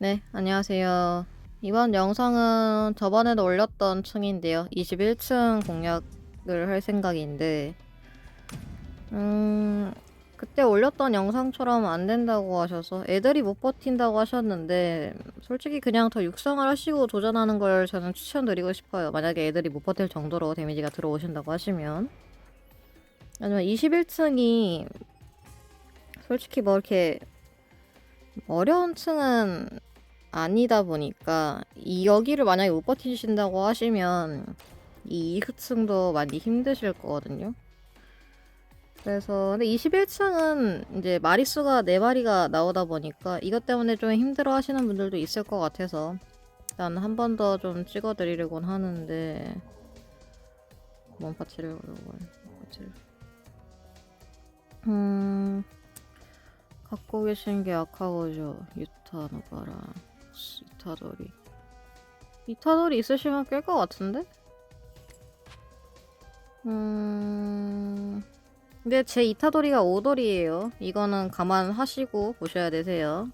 네, 안녕하세요. 이번 영상은 저번에도 올렸던 층인데요. 21층 공략을 할 생각인데, 음, 그때 올렸던 영상처럼 안 된다고 하셔서 애들이 못 버틴다고 하셨는데, 솔직히 그냥 더 육성을 하시고 도전하는 걸 저는 추천드리고 싶어요. 만약에 애들이 못 버틸 정도로 데미지가 들어오신다고 하시면. 아니면 21층이 솔직히 뭐 이렇게 어려운 층은 아니다 보니까 이 여기를 만약에 못 버티신다고 하시면 이 이후층도 많이 힘드실 거거든요. 그래서 근데 21층은 이제 마리수가 4마리가 나오다 보니까 이것 때문에 좀 힘들어 하시는 분들도 있을 것 같아서 일단 한 번 더 좀 찍어 드리려곤 하는데 뭔 파츠를 이걸 파츠를 음 갖고 계신 게 아카고죠. 유타 노바라 이타돌이. 이타돌이 있으시면 깰 것 같은데? 음... 근데 제 이타돌이가 오돌이에요. 이거는 감안하시고 보셔야 되세요.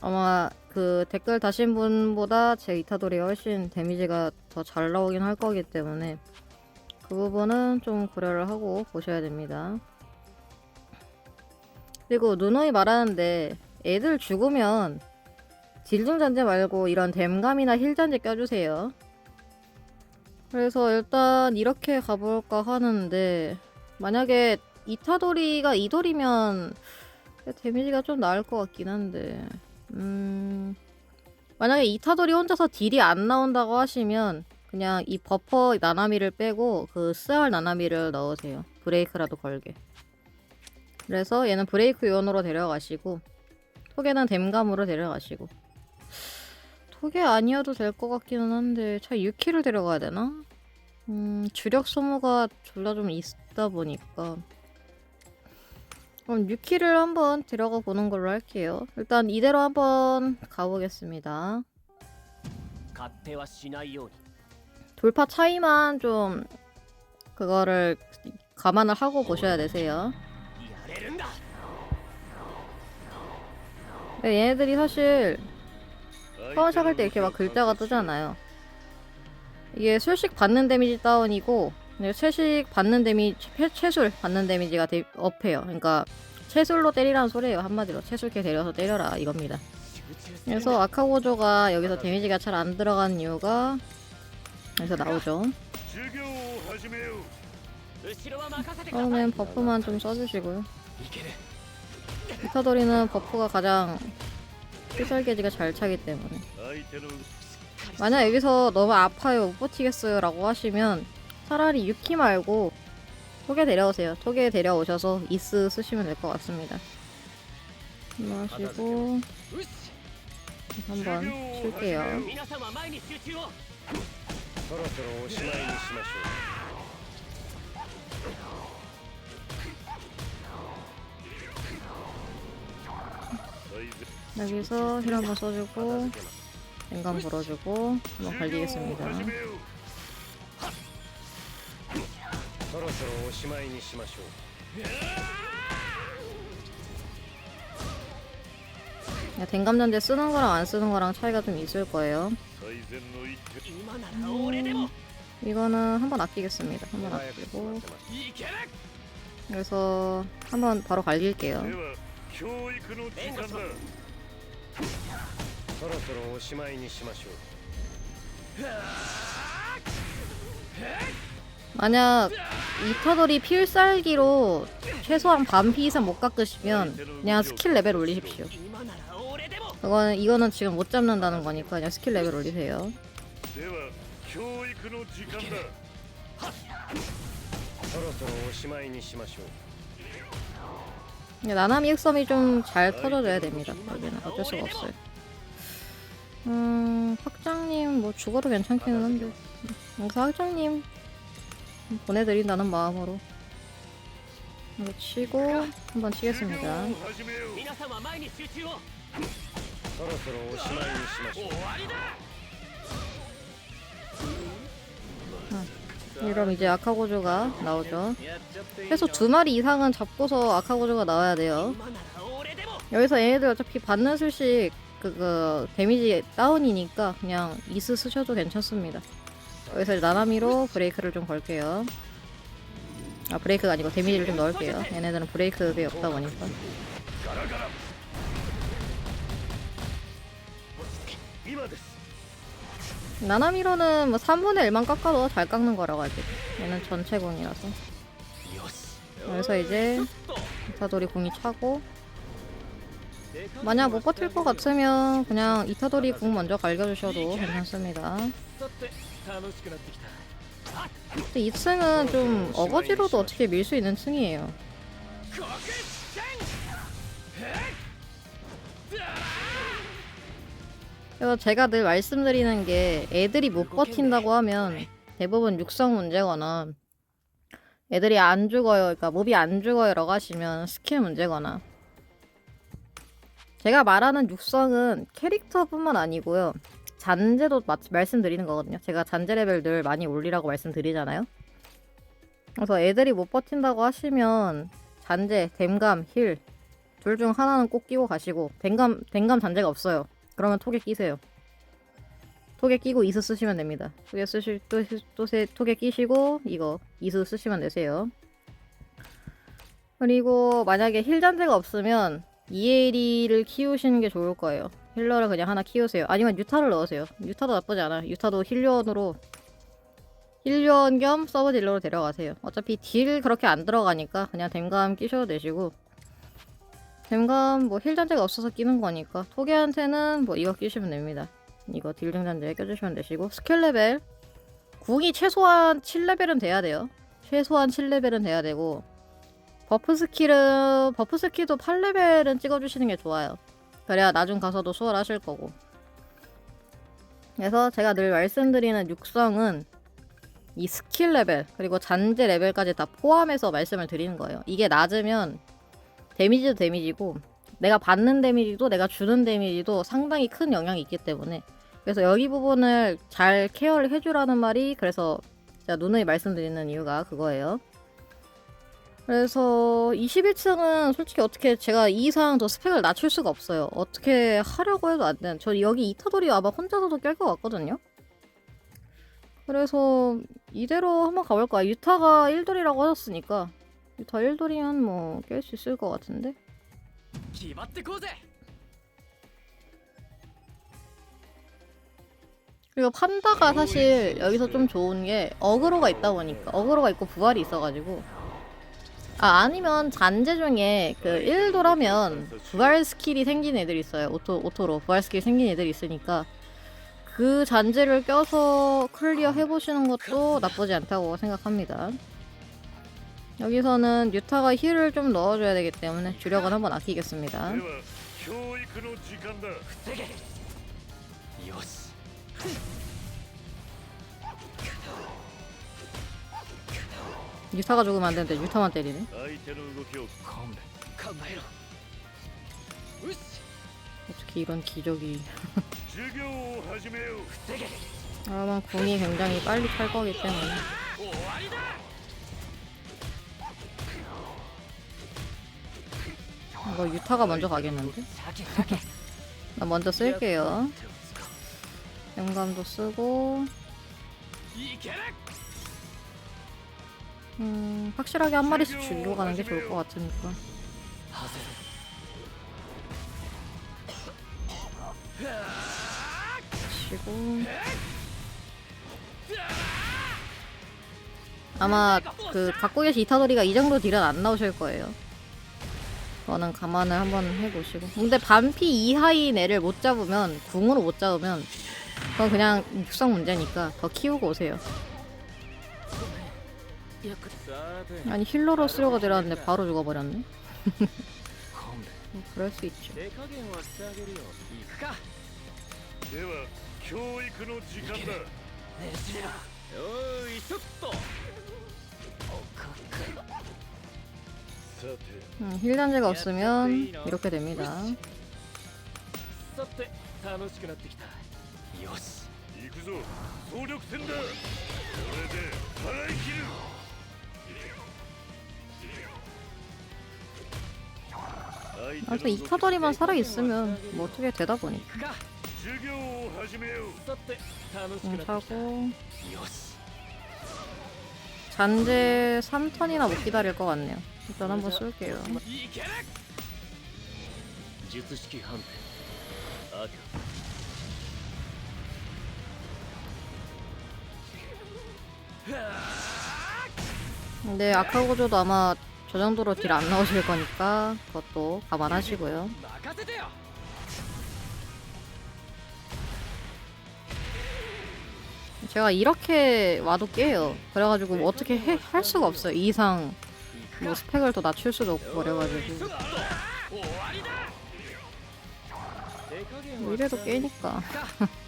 아마 그 댓글 다신 분보다 제 이타돌이가 훨씬 데미지가 더 잘 나오긴 할 거기 때문에 그 부분은 좀 고려를 하고 보셔야 됩니다. 그리고 누누이 말하는데 애들 죽으면 딜중잔재 말고 이런 댐감이나 힐잔재 껴주세요. 그래서 일단 이렇게 가볼까 하는데 만약에 이타도리가 이돌이면 데미지가 좀 나을 것 같긴 한데 음 만약에 이타도리 혼자서 딜이 안 나온다고 하시면 그냥 이 버퍼 나나미를 빼고 그 스알 나나미를 넣으세요. 브레이크라도 걸게. 그래서 얘는 브레이크 요원으로 데려가시고 토개는 댐감으로 데려가시고. 토게 아니어도 될 것 같기는 한데 차 유키를 데려가야 되나? 음 주력 소모가 졸라 좀 있다 보니까. 그럼 유키를 한번 데려가 보는 걸로 할게요. 일단 이대로 한번 가보겠습니다. 돌파 차이만 좀 그거를 감안을 하고 보셔야 되세요. 네, 얘네들이 사실 파워샷 할 때 이렇게 막 글자가 뜨잖아요. 이게 술식 받는 데미지 다운이고 네, 채식 받는 데미지 채술 받는 데미지가 데, 업해요. 그러니까 채술로 때리라는 소리예요. 한마디로 채술캐 데려서 때려라 이겁니다. 그래서 아카고조가 여기서 데미지가 잘 안 들어가는 이유가 여기서 나오죠. 처음엔 버프만 좀 써주시고요. 비타돌이는 버프가 가장 피살 게지가 잘 차기 때문에. 만약 여기서 너무 아파요 못 버티겠어요 라고 하시면 차라리 유키 말고 토게 데려오세요. 토게 데려오셔서 이스 쓰시면 될 것 같습니다. 마시고 한번 칠게요. 여기서 힐 한번 써주고 냉감 불어주고 한번 갈리겠습니다 始めようそろそろおしまいにしましょう 댕감전제 쓰는 거랑 안 쓰는 거랑 차이가 좀 있을 거예요 最善の一手今なら俺でも 이거는 한번 아끼겠습니다 한번 아끼고 いける 그래서 한번 바로 갈릴게요 では教育の時間だ そろそろおしまいにしましょう 만약 이타돌이 필살기로 최소한 반피 이상 못 깎으시면 그냥 스킬 레벨 올리십시오. 今なら俺でも 그거는 이거는 지금 못 잡는다는 거니까 그냥 스킬 레벨 올리세요. では教育の時間だそろそろおしまいにしましょう 근데 나나미 흑섬이 좀 잘 터져줘야 됩니다. 여기는 어쩔 수가 없어요. 음, 학장님 뭐 죽어도 괜찮기는 한데 여기서 학장님 보내드린다는 마음으로 이거 치고 한번 치겠습니다. 이럼 이제 아카고조가 나오죠. 해서 두 마리 이상은 잡고서 아카고조가 나와야 돼요. 여기서 얘네들 어차피 받는 수식 그, 그 데미지 다운이니까 그냥 이스 쓰셔도 괜찮습니다. 여기서 나나미로 브레이크를 좀 걸게요. 아 브레이크가 아니고 데미지를 좀 넣을게요. 얘네들은 브레이크 그게 없다 보니까. 나나미로는 뭐 3분의 1만 깎아도 잘 깎는 거라고 하지. 얘는 전체 공이라서. 그래서 이제 이타돌이 공이 차고 만약 못 버틸 것 같으면 그냥 이타돌이 공 먼저 갈겨주셔도 괜찮습니다. 근데 2층은 좀 어거지로도 어떻게 밀 수 있는 층이에요. 그래서 제가 늘 말씀드리는 게 애들이 못 버틴다고 하면 대부분 육성 문제거나 애들이 안 죽어요. 그러니까 몹이 안 죽어요라고 하시면 스킬 문제거나 제가 말하는 육성은 캐릭터뿐만 아니고요. 잔재도 마- 말씀드리는 거거든요. 제가 잔재 레벨 늘 많이 올리라고 말씀드리잖아요. 그래서 애들이 못 버틴다고 하시면 잔재, 댐감, 힐 둘 중 하나는 꼭 끼고 가시고 댐감, 댐감 잔재가 없어요. 그러면 톡에 끼세요. 톡에 끼고 이스 쓰시면 됩니다. 톡에 쓰실 또, 또 세, 톡에 끼시고 이거 이스 쓰시면 되세요. 그리고 만약에 힐 잔재가 없으면 이에리를 키우시는 게 좋을 거예요. 힐러를 그냥 하나 키우세요. 아니면 유타를 넣으세요. 유타도 나쁘지 않아요. 유타도 힐련으로 힐련 겸 서브 딜러로 데려가세요. 어차피 딜 그렇게 안 들어가니까 그냥 댐감 끼셔도 되시고 댐감 뭐 힐 잔재가 없어서 끼는 거니까 토게한테는 뭐 이거 끼시면 됩니다. 이거 딜등 잔재 껴주시면 되시고 스킬 레벨 궁이 최소한 7레벨은 돼야 돼요. 최소한 7레벨은 돼야 되고 버프 스킬은 버프 스킬도 8레벨은 찍어주시는 게 좋아요. 그래야 나중 가서도 수월하실 거고. 그래서 제가 늘 말씀드리는 육성은 이 스킬 레벨 그리고 잔재 레벨까지 다 포함해서 말씀을 드리는 거예요. 이게 낮으면 데미지도 데미지고 내가 받는 데미지도 내가 주는 데미지도 상당히 큰 영향이 있기 때문에 그래서 여기 부분을 잘 케어를 해주라는 말이 그래서 제가 누누이 말씀드리는 이유가 그거예요. 그래서 21층은 솔직히 어떻게 제가 이 이상 더 스펙을 낮출 수가 없어요. 어떻게 하려고 해도 안 돼. 저 여기 이타돌이 아마 혼자서도 깰 것 같거든요. 그래서 이대로 한번 가볼까. 유타가 1돌이라고 하셨으니까 더일돌이면 뭐 깰 수 있을 것 같은데? 그리고 판다가 사실 여기서 좀 좋은 게 어그로가 있다 보니까 어그로가 있고 부활이 있어가지고. 아 아니면 잔재 중에 그 1도라면 부활 스킬이 생긴 애들 있어요. 오토, 오토로 부활 스킬 생긴 애들 있으니까. 그 잔재를 껴서 클리어 해보시는 것도 나쁘지 않다고 생각합니다. 여기서는 유타가 힐을 좀 넣어줘야 되기 때문에 주력은 한번 아끼겠습니다. 유타가 조금 안 되는데 유타만 때리네. 어떻게 이런 기적이. 아, 아마 궁이 굉장히 빨리 찰 거기 때문에. 이거 유타가 먼저 가겠는데? 나 먼저 쓸게요. 영감도 쓰고. 음, 확실하게 한 마리씩 죽이고 가는 게 좋을 것 같으니까. 치고. 아마 그 갖고 계신 이타도리가 이 정도 딜은 안 나오실 거예요. 저는 감안을 한번 해보시고. 근데 반피 이하인 애를 못 잡으면 궁으로 못 잡으면 그건 그냥 육성 문제니까 더 키우고 오세요. 아니 힐러로 쓰려고 내려왔는데 바로 죽어버렸네. 그럴 수 있죠. 음, 힐 단지가 없으면 이렇게 됩니다. 아무튼 이 카더리만 아, 살아있으면 뭐 어떻게 되다 보니까. 음, 차고. 잔재 3턴이나 못 기다릴 것 같네요. 일단 한번 쏠게요. 근데 아카 고조도 아마 저 정도로 딜 안 나오실 거니까 그것도 감안하시고요. 제가 이렇게 와도 깨요. 그래가지고 뭐 어떻게 해, 할 수가 없어요. 이상 뭐 스펙을 더 낮출 수도 없고 그래가지고 뭐 이래도 깨니까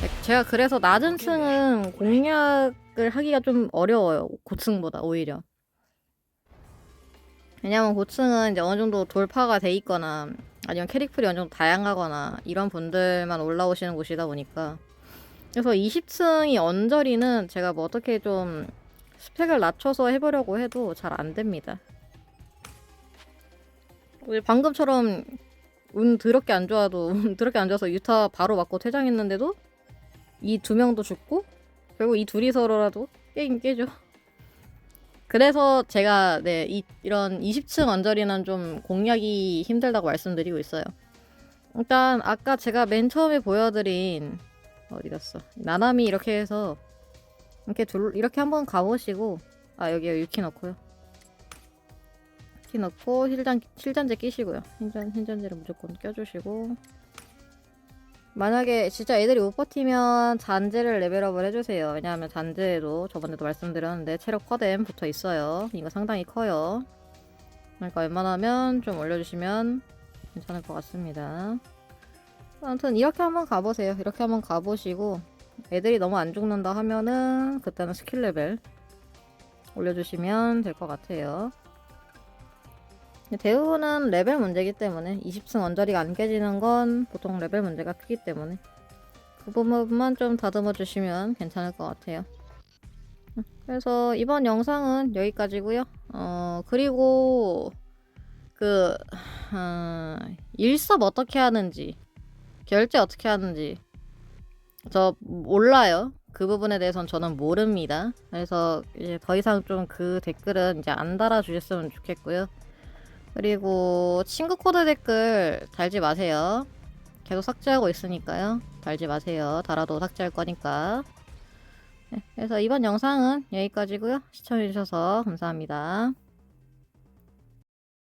네, 제가 그래서 낮은 층은 공략을 하기가 좀 어려워요 고층보다 오히려 왜냐면 고층은 이제 어느 정도 돌파가 돼 있거나 아니면 캐릭풀이 어느 정도 다양하거나 이런 분들만 올라오시는 곳이다 보니까 그래서 20층이 언저리는 제가 뭐 어떻게 좀 스펙을 낮춰서 해보려고 해도 잘 안 됩니다. 방금처럼 운 더럽게 안 좋아도 운 더럽게 안 좋아서 유타 바로 맞고 퇴장했는데도 이 두 명도 죽고 결국 이 둘이서라도 깨긴 깨죠. 그래서 제가 네 이, 이런 20층 언저리는 좀 공략이 힘들다고 말씀드리고 있어요. 일단 아까 제가 맨 처음에 보여드린 어디 갔어? 나나미 이렇게 해서 이렇게 둘 이렇게 한번 가보시고 아 여기에 유키 넣고요. 유키 넣고 힐단 힐단제 끼시고요. 힐단 힐단제를 무조건 껴주시고 만약에 진짜 애들이 못 버티면 잔재를 레벨업을 해주세요. 왜냐하면 잔재에도 저번에도 말씀드렸는데 체력 퍼뎀 붙어 있어요. 이거 상당히 커요. 그러니까 웬만하면 좀 올려주시면 괜찮을 것 같습니다. 아무튼 이렇게 한번 가보세요. 이렇게 한번 가보시고 애들이 너무 안 죽는다 하면은 그때는 스킬 레벨 올려주시면 될 것 같아요. 대부분은 레벨 문제이기 때문에 20층 언저리가 안 깨지는 건 보통 레벨 문제가 크기 때문에 그 부분만 좀 다듬어 주시면 괜찮을 것 같아요. 그래서 이번 영상은 여기까지고요. 어 그리고 그 어, 일섭 어떻게 하는지 결제 어떻게 하는지 저 몰라요. 그 부분에 대해서는 저는 모릅니다. 그래서 이제 더 이상 좀 그 댓글은 이제 안 달아 주셨으면 좋겠고요. 그리고 친구 코드 댓글 달지 마세요. 계속 삭제하고 있으니까요. 달지 마세요. 달아도 삭제할 거니까. 네, 그래서 이번 영상은 여기까지고요. 시청해주셔서 감사합니다.